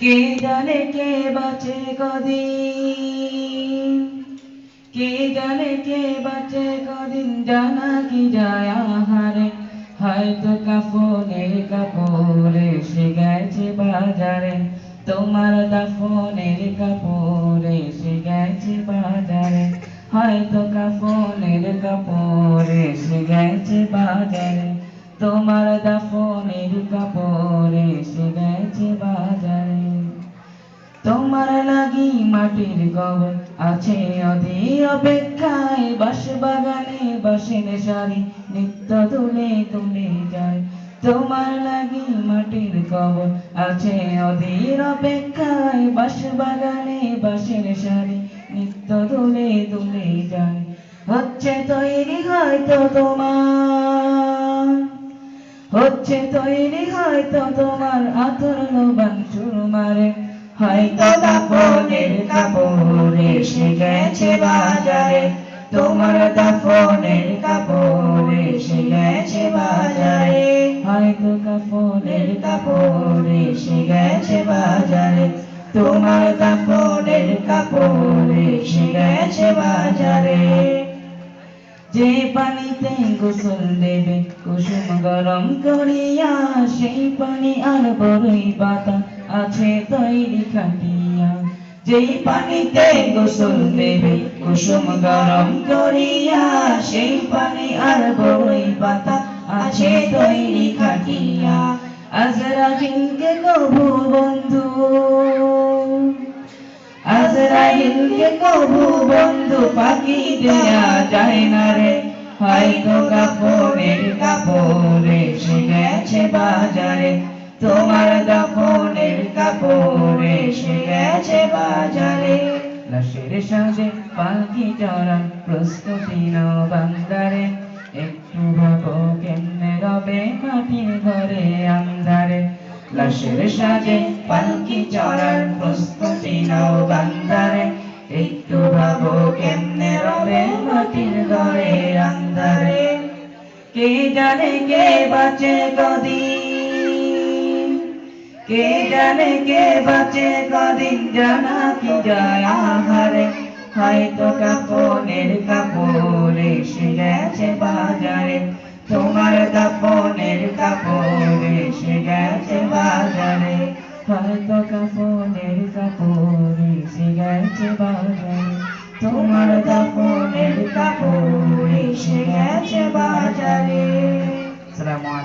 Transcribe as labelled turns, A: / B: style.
A: কে জানে কে বাঁচে কদিন? কে জানে কে বাঁচে কদিন? জানা কি যায় আহারে? হয়তো কাফনের কাপড় এসে গেছে বাজারে। তোমার দাফনের কাপড় এসে গেছে বাজারে। হয়তো কাফনের কাপড় এসে গেছে বাজারে। তোমার দাফনের মাটির কবর আছে অধীর অপেক্ষায় বাস বাগানে বাসের সারি নিত্য তুলে তুলে যায়। তোমার লাগি মাটির কবর আছে অধীর অপেক্ষায় বাস বাগানে বাসের সারি নিত্য তুলে তুলে যায়। হচ্ছে তৈরি হয়তো তোমার, হচ্ছে তৈরি হয়তো তোমার আতর লোবান সুরমারে হয়তো দাফনের কাপড় এসে গেছে বাজারে। তোমার দাফনের কাপড় এসে গেছে বাজারে। হয়তো কাপড়ের কাপড় এসে গেছে বাজারে। তোমার দাফনের কাপড় এসে গেছে বাজারে। যে পানিতে গোসল দেবে, কুসুম গরম করিয়া সেই পানি আর বড়ই পাতা আছে তৈরি খাটিয়া যেই পানিতে গোসল দেবে, কুসুম গরম করিয়া, সেই পানি আর বড়ই পাতা আছে তৈরি খাটিয়া বন্ধু বন্ধু দেয়া যায় না রে। হয়তো কাপড়ের কাপড় এসে গেছে বাজারে, তোমার দাফনের কাপড় এসে গেছে বাজারে। লাশের সাজে পালকি চড়ার প্রস্তুতি বান্দারে। একটু ভাবো কেমনে রবে মাটির ঘরে আন্ধারে। লাশের সাজে পালকি চড়ার প্রস্তুতি নাও বান্দারে। একটু ভাবো কেমনে রবে মাটির ঘরে আন্ধারে। কে জানে কে বাঁচে কদিন? কে জানে কে বাঁচে? কদিন জানা কি যায় আহারে? হয়তো কাপনের কাপড় এসে গেছে বাজারে। তোমার কাপনের কাপড় এসে গেছে বাজারে। হয়তো কাপনের কাপড় এসে গেছে বাজারে। তোমার কাপনের কাপড় এসে গেছে বাজারে। আসসালামু আলাইকুম।